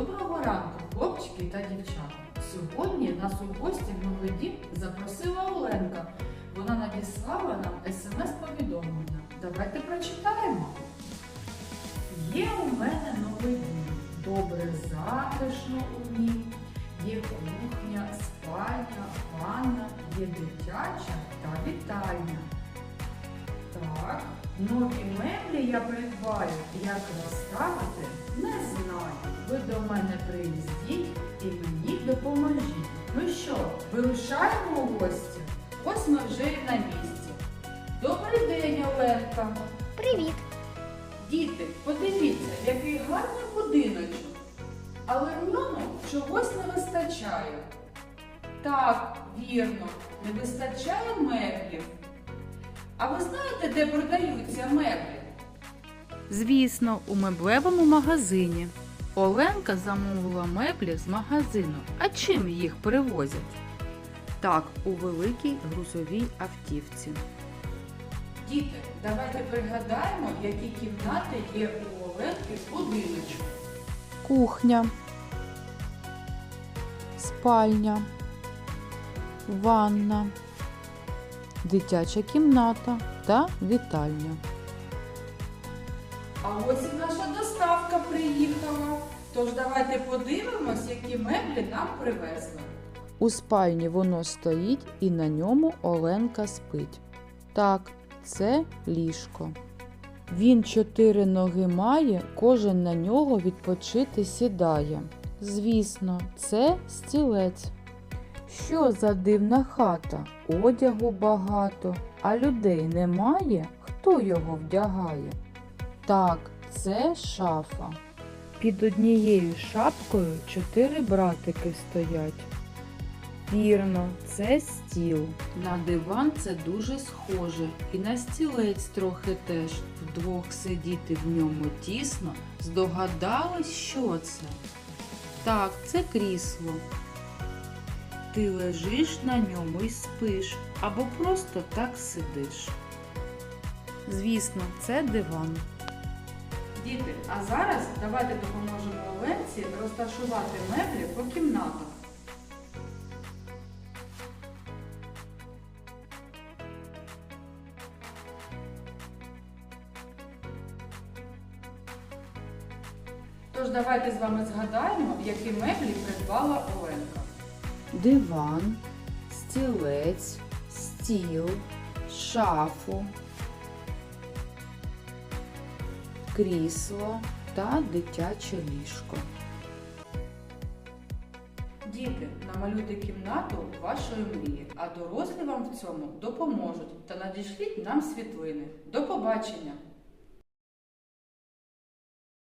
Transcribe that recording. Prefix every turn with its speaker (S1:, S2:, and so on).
S1: Доброго ранку, хлопчики та дівчата. Сьогодні нас у гості в дім запросила Оленка. Вона надіслала нам смс-повідомлення. Давайте прочитаємо. Є у мене новий дім. Добре затишно у нім. Є кухня, спальня, ванна, є дитяча та вітальня. Так, нові меблі я придбаю. Як розставити. Ви до мене приїздіть і мені допоможіть. Ну що, вирушаємо у гості? Ось ми вже і на місці. Добрий день, Оленка.
S2: Привіт!
S1: Діти, подивіться, який гарний будиночок. Але в ньому чогось не вистачає. Так, вірно, не вистачає меблів. А ви знаєте, де продаються меблі?
S3: Звісно, у меблевому магазині. Оленка замовила меблі з магазину. А чим їх перевозять? Так, у великій грузовій автівці.
S1: Діти, давайте пригадаємо, які кімнати є у Оленки в будиночку.
S4: кухня, спальня, ванна, дитяча кімната та вітальня.
S1: А ось і наша доставка приїхала. Давайте подивимось, які меблі нам привезли.
S4: У спальні воно стоїть і на ньому Оленка спить. Так, це ліжко. Він чотири ноги має, кожен на нього відпочити сідає. Звісно, це стілець. Що за дивна хата? Одягу багато, а людей немає. Хто його вдягає? Так, це шафа. Під однією шапкою чотири братики стоять. Вірно, це стіл.
S3: На диван це дуже схоже, і на стілець трохи теж. Вдвох сидіти в ньому тісно. Здогадались, що це? Так, це крісло. Ти лежиш на ньому і спиш, або просто так сидиш. Звісно, це диван.
S1: Діти, а зараз давайте допоможемо Оленці розташувати меблі по кімнатах. Тож давайте з вами згадаємо, які меблі придбала Оленка.
S4: Диван, стілець, стіл, шафу, крісло та дитяче ліжко.
S1: Діти, намалюйте кімнату вашої мрії, а дорослі вам в цьому допоможуть та надішліть нам світлини. До побачення!